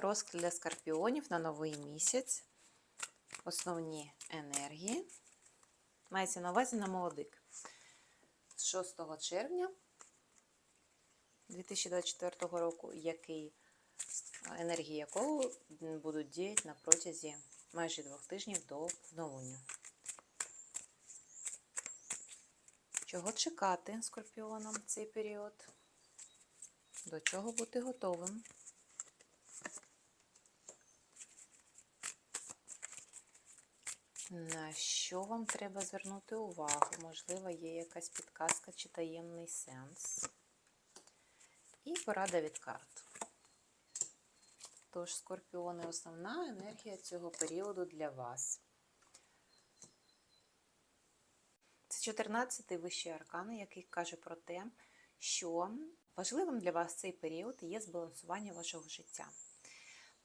Розклад для скорпіонів на новий місяць. Основні енергії. Мається на увазі на молодик. З 6 червня 2024 року, який, енергії якого будуть діяти на протязі майже двох тижнів до новлення. Чого чекати скорпіонам в цей період? До чого бути готовим? На що вам треба звернути увагу? Можливо, є якась підказка чи таємний сенс. І порада від карт. Тож, скорпіони, основна енергія цього періоду для вас. Це 14-й вищий аркан, який каже про те, що важливим для вас цей період є збалансування вашого життя.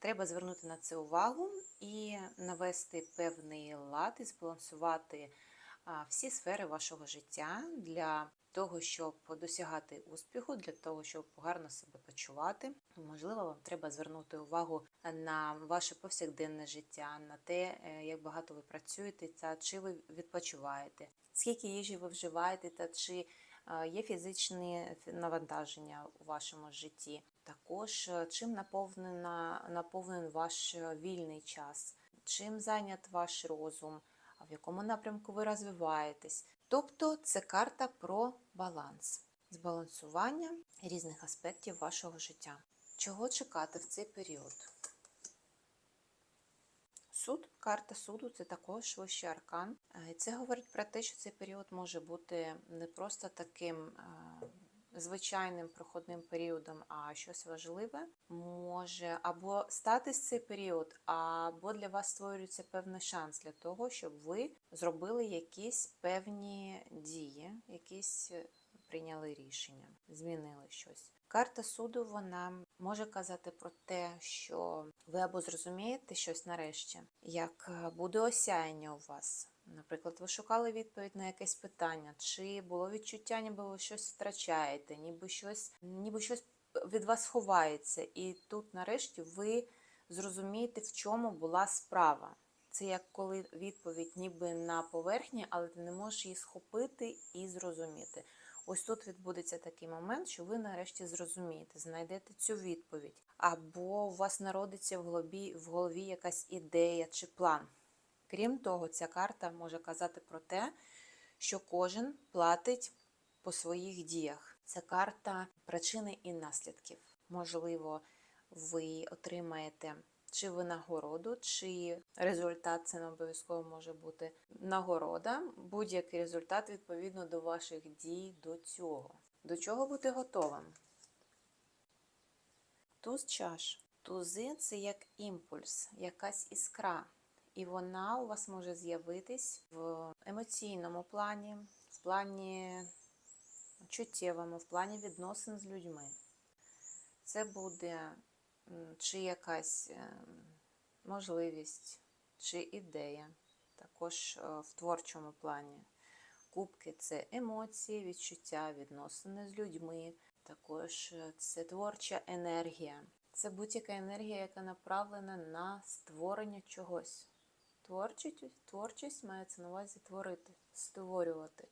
Треба звернути на це увагу і навести певний лад, і збалансувати всі сфери вашого життя для того, щоб досягати успіху, для того, щоб гарно себе почувати. Можливо, вам треба звернути увагу на ваше повсякденне життя, на те, е, як багато ви працюєте, та чи ви відпочиваєте, скільки їжі ви вживаєте, та чи є фізичні навантаження у вашому житті. Також е, чим наповнена, наповнений ваш е, вільний час, чим зайнят ваш розум, в якому напрямку ви розвиваєтесь. Тобто це карта про баланс, збалансування різних аспектів вашого життя. Чого чекати в цей період? Суд, карта суду це також вищий аркан. Це говорить про те, що цей період може бути не просто таким звичайним проходним періодом, а щось важливе може або статись цей період, або для вас створюється певний шанс для того, щоб ви зробили якісь певні дії, якісь прийняли рішення, змінили щось. Карта суду вона може казати про те, що ви або зрозумієте щось нарешті, як буде осяяння у вас. Наприклад, ви шукали відповідь на якесь питання, чи було відчуття, ніби ви щось втрачаєте, ніби щось, ніби щось від вас ховається. І тут, нарешті, ви зрозумієте, в чому була справа. Це як коли відповідь ніби на поверхні, але ти не можеш її схопити і зрозуміти. Ось тут відбудеться такий момент, що ви нарешті зрозумієте, знайдете цю відповідь. Або у вас народиться в голові, в голові якась ідея чи план. Крім того, ця карта може казати про те, що кожен платить по своїх діях. Це карта причини і наслідків. Можливо, ви отримаєте чи винагороду, чи результат це не обов'язково може бути нагорода, будь-який результат відповідно до ваших дій до цього. До чого бути готовим? Туз чаш. Тузи це як імпульс, якась іскра. І вона у вас може з'явитись в емоційному плані, в плані чуттєвому, в плані відносин з людьми. Це буде чи якась можливість, чи ідея, також в творчому плані. Кубки це емоції, відчуття, відносини з людьми, також це творча енергія. Це будь-яка енергія, яка направлена на створення чогось. Творчість, творчість мається на увазі творити, створювати.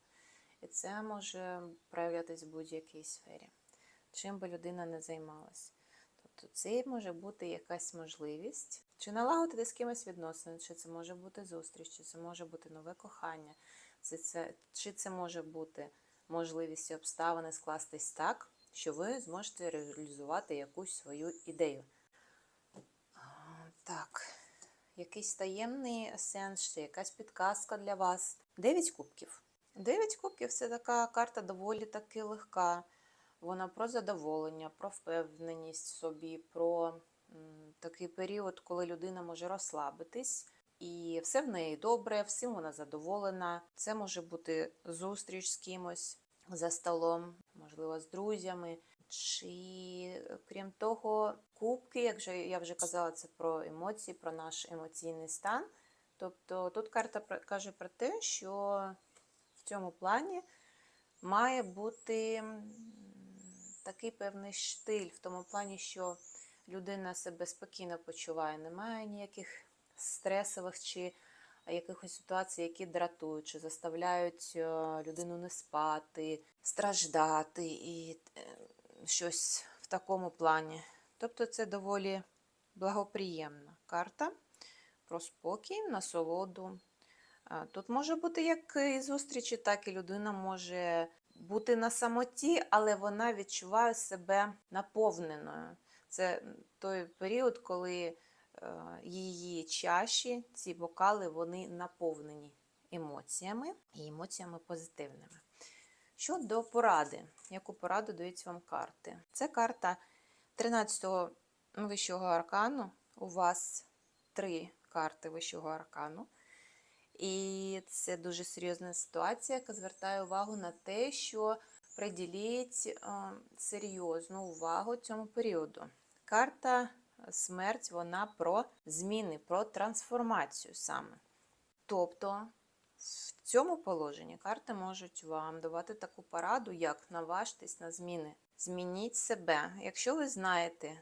І це може проявлятися в будь-якій сфері, чим би людина не займалась. Тобто це може бути якась можливість, чи налагодити з кимось відносини, чи це може бути зустріч, чи це може бути нове кохання, чи це, чи це може бути можливість і обставини скластись так, що ви зможете реалізувати якусь свою ідею. Так якийсь таємний сенс, чи якась підказка для вас. Дев'ять кубків. Дев'ять кубків це така карта доволі таки легка. Вона про задоволення, про впевненість в собі, про такий період, коли людина може розслабитись. І все в неї добре, всім вона задоволена. Це може бути зустріч з кимось за столом, можливо, з друзями. Чи, крім того, кубки, як я вже казала, це про емоції, про наш емоційний стан. Тобто тут карта каже про те, що в цьому плані має бути такий певний штиль, в тому плані, що людина себе спокійно почуває, немає ніяких стресових чи якихось ситуацій, які дратують, чи заставляють е, людину не спати, страждати і е, щось в такому плані. Тобто це доволі благоприємна карта про спокій, насолоду. А, Тут може бути як і зустрічі, так і людина може бути на самоті, але вона відчуває себе наповненою. Це той період, коли е, її чаші, ці бокали, вони наповнені емоціями і емоціями позитивними. Щодо поради, яку пораду дають вам карти? Це карта 13-го вищого аркану. У вас три карти вищого аркану. І це дуже серйозна ситуація, яка звертає увагу на те, що приділіть е, серйозну увагу цьому періоду. Карта смерть вона про зміни, про трансформацію саме. Тобто в цьому положенні карти можуть вам давати таку пораду, як наважтесь на зміни. Змініть себе. Якщо ви знаєте,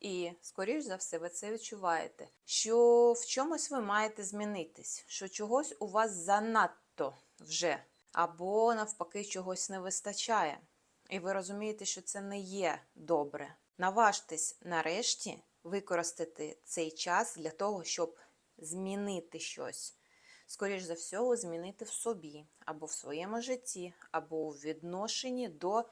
і, скоріш за все, ви це відчуваєте, що в чомусь ви маєте змінитись, що чогось у вас занадто вже, або навпаки, чогось не вистачає. І ви розумієте, що це не є добре. Наважтесь нарешті використати цей час для того, щоб змінити щось. Скоріш за всього, змінити в собі, або в своєму житті, або у відношенні до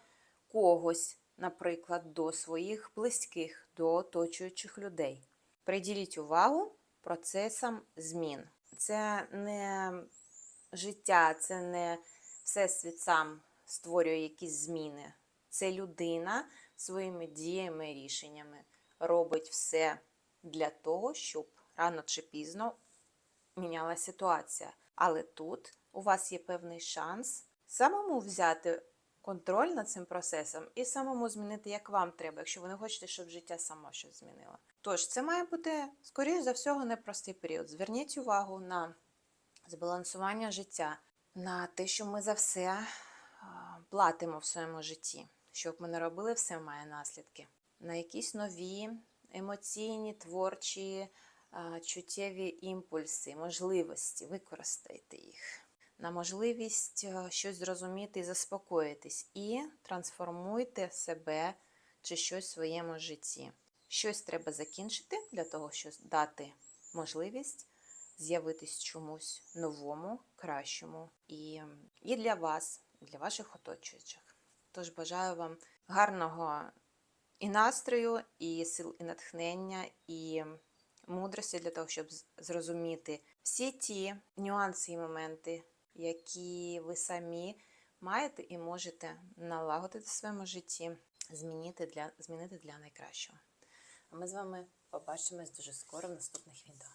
когось, наприклад, до своїх близьких, до оточуючих людей. Приділіть увагу процесам змін. Це не життя, це не всесвіт сам створює якісь зміни. Це людина своїми діями і рішеннями робить все для того, щоб рано чи пізно міняла ситуація. Але тут у вас є певний шанс самому взяти контроль над цим процесом і самому змінити, як вам треба, якщо ви не хочете, щоб життя само щось змінило. Тож, це має бути, скоріш за всього, непростий період. Зверніть увагу на збалансування життя, на те, що ми за все платимо в своєму житті. Щоб ми не робили, все має наслідки. На якісь нові емоційні, творчі, чуттєві імпульси, можливості, використайте їх. На можливість е, щось зрозуміти і заспокоїтись, і трансформуйте себе чи щось в своєму житті. Щось треба закінчити для того, щоб дати можливість з'явитись чомусь новому, кращому і, і для вас, і для ваших оточуючих. Тож бажаю вам гарного і настрою, і сил, і натхнення, і мудрості для того, щоб зрозуміти всі ті нюанси і моменти, які ви самі маєте і можете налагодити в своєму житті, змінити для, змінити для найкращого. А ми з вами побачимось дуже скоро в наступних відео.